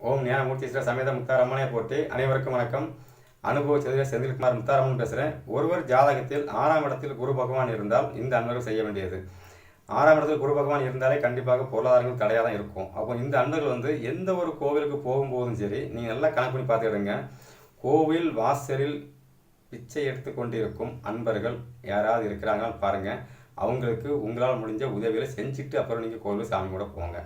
ஓம் ஞானமூர்த்தி சமேத முத்தாரம்மனே போட்டி அனைவருக்கும் வணக்கம். அனுபவ செதில செந்தில்குமார் முத்தாரம்மன் பேசுகிறேன் ஒருவர் ஜாதகத்தில் ஆறாம் இடத்தில் குரு பகவான் இருந்தால் இந்த அன்பர்கள் செய்ய வேண்டியது. ஆறாம் இடத்தில் குரு பகவான் இருந்தாலே கண்டிப்பாக பொருளாதாரங்கள் தடையாக தான் இருக்கும். அப்போ இந்த அன்பர்கள் வந்து எந்த ஒரு கோவிலுக்கு போகும்போதும் சரி நீங்கள் நல்லா கணக்கு பண்ணி பார்த்துக்கிடுங்க. கோவில் வாசலில் பிச்சை எடுத்து கொண்டிருக்கும் அன்பர்கள் யாராவது இருக்கிறாங்கன்னு பாருங்கள் அவங்களுக்கு உங்களால் முடிஞ்ச உதவிகளை செஞ்சுட்டு அப்புறம் நீங்கள் கோவில் சாமி கூட போங்க.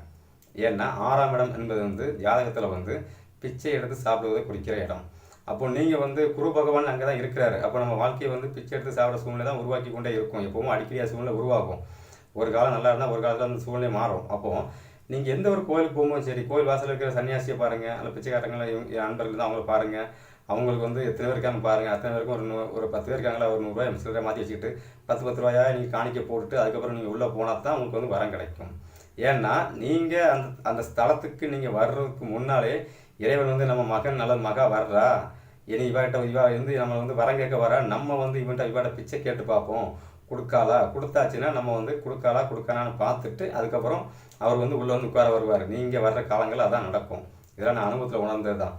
ஏன்னா ஆறாம் இடம் என்பது வந்து ஜாதகத்தில் வந்து பிச்சை எடுத்து சாப்பிடுவதை குறிக்கிற இடம். அப்போ நீங்கள் வந்து குரு பகவான் அங்கே தான் இருக்கிறாரு. அப்போ நம்ம வாழ்க்கையை வந்து பிச்சை எடுத்து சாப்பிட்ற சூழ்நிலை தான் உருவாக்கி கொண்டே இருக்கும். எப்பவும் அடிக்கடி சூழ்நிலை உருவாகும். ஒரு காலம் நல்லா இருந்தால் ஒரு காலத்தில் அந்த சூழ்நிலை மாறும். அப்போது நீங்கள் எந்த ஒரு கோயிலுக்கு போகும்போது சரி கோயில் வாசலில் இருக்கிற சன்னியாசியை பாருங்கள் அந்த பிச்சைக்காரங்களை இவங்க நண்பர்கள் தான் அவங்கள பாருங்கள் அவங்களுக்கு வந்து எத்தனை பேர் இருக்காங்க பாருங்கள் அத்தனை பேருக்கும் ஒரு நூ ஒரு பத்து பேர் இருக்காங்களா ஒரு நூறுரூவா சிலரை மாற்றி வச்சுக்கிட்டு பத்து பத்து ரூபாயா நீங்கள் காணிக்க போட்டுட்டு அதுக்கப்புறம் நீங்கள் உள்ளே போனால் தான் உங்களுக்கு வந்து வரம் கிடைக்கும். ஏன்னா நீங்கள் அந்த அந்த ஸ்தலத்துக்கு நீங்கள் வர்றதுக்கு முன்னாலே இறைவன் வந்து நம்ம மகன் நல்ல மகா வர்றா? இனி இவாட்ட இவா வந்து நம்ம வந்து வரம் கேட்க வர? நம்ம வந்து இவன்ட்ட இவாட்ட பிச்சை கேட்டு பார்ப்போம். கொடுக்காளா? கொடுத்தாச்சுன்னா நம்ம வந்து கொடுக்காளா கொடுக்கானான்னு பார்த்துட்டு அதுக்கப்புறம் அவர் வந்து உள்ளே வந்து உட்கார வருவார். நீங்கள் வர்ற காலங்கள் அதான் நடக்கும். இதெல்லாம் நான் அனுபவத்தில் உணர்ந்தது தான்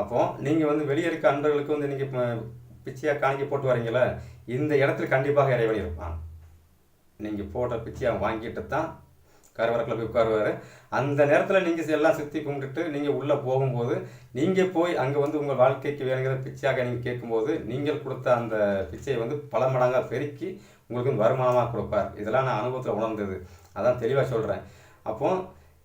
அப்போது நீங்கள் வந்து வெளியே இருக்க அன்பர்களுக்கு வந்து நீங்கள் பிச்சையாக காணிக்க போட்டு வரீங்களே இந்த இடத்துல கண்டிப்பாக இறைவன் இருப்பான். நீங்கள் போடுற பிச்சையை வாங்கிட்டு தான் கருவறைக்குள்ள போய் உட்காருவார். அந்த நேரத்தில் நீங்கள் எல்லாம் சுற்றி கும்பிட்டுட்டு நீங்கள் உள்ளே போகும்போது நீங்கள் போய் அங்கே வந்து உங்கள் வாழ்க்கைக்கு வேணுங்கிற பிச்சையாக நீங்கள் கேட்கும்போது நீங்கள் கொடுத்த அந்த பிச்சையை வந்து பல மடங்காக பெருக்கி உங்களுக்கு வருமானமாக கொடுப்பார். இதெல்லாம் நான் அனுபவத்தில் உணர்ந்தது. அதான் தெளிவாக சொல்கிறேன் அப்போ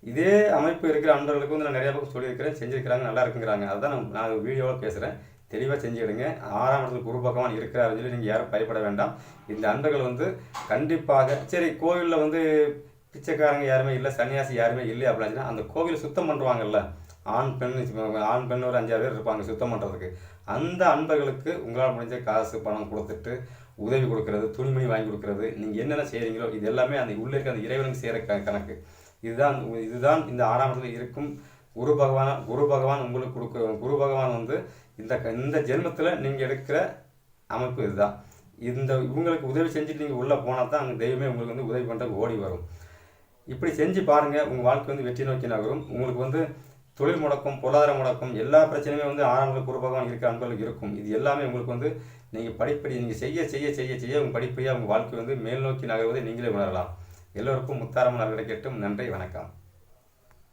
இதே அமைப்பு இருக்கிற அன்பர்களுக்கு வந்து நான் நிறைய பக்கம் சொல்லியிருக்கிறேன். செஞ்சுருக்கிறாங்க நல்லா இருக்குங்கிறாங்க. அதுதான் நான் நான் வீடியோவில் பேசுகிறேன் தெளிவாக செஞ்சுக்கிடுங்க ஆறாம் இடத்துல குரு பகவான் இருக்கிறாருன்னு சொல்லி நீங்கள் யாரும் பயப்பட வேண்டாம். இந்த அன்பர்கள் வந்து கண்டிப்பாக சரி கோவிலில் வந்து பிச்சைக்காரங்க யாருமே இல்லை சன்னியாசி யாருமே இல்லை அப்படின்னா அந்த கோவிலை சுத்தம் பண்ணுவாங்கல்ல ஆண் பெண் ஆண் பெண் ஒரு அஞ்சாறு பேர் இருப்பாங்க சுத்தம் பண்ணுறதுக்கு அந்த அன்பர்களுக்கு உங்களால் முடிஞ்ச காசு பணம் கொடுத்துட்டு உதவி கொடுக்கறது துணிமணி வாங்கி கொடுக்கறது நீங்கள் என்னென்ன செய்கிறீங்களோ இது எல்லாமே அந்த உள்ளே இருக்க அந்த இறைவனுக்கு செய்கிற க கணக்கு. இதுதான் இதுதான் இந்த ஆறாம் இடத்துல இருக்கும். குரு பகவான் குரு பகவான் உங்களுக்கு கொடுக்க குரு பகவான் வந்து இந்த இந்த ஜென்மத்தில் நீங்கள் எடுக்கிற அமைப்பு இதுதான். இந்த இவங்களுக்கு உதவி செஞ்சுட்டு நீங்கள் உள்ளே போனால் தான் அங்கே தெய்வமே உங்களுக்கு வந்து உதவி பண்ணுறதுக்கு ஓடி வரும். இப்படி செஞ்சு பாருங்கள் உங்கள் வாழ்க்கை வந்து வெற்றி நோக்கி நகரும். உங்களுக்கு வந்து தொழில் முடக்கம் பொருளாதார முடக்கம் எல்லா பிரச்சனையுமே வந்து ஆறாம் குரு பகவான் இருக்க அன்பர்களுக்கு இருக்கும். இது எல்லாமே உங்களுக்கு வந்து நீங்கள் படிப்படி நீங்கள் செய்ய செய்ய செய்ய செய்ய உங்கள் படிப்படியாக உங்கள் வாழ்க்கை வந்து மேல் நோக்கி நகர்வதை நீங்களே உணரலாம். எல்லோருக்கும் முத்தாரமான கேட்டும் நன்றி வணக்கம்.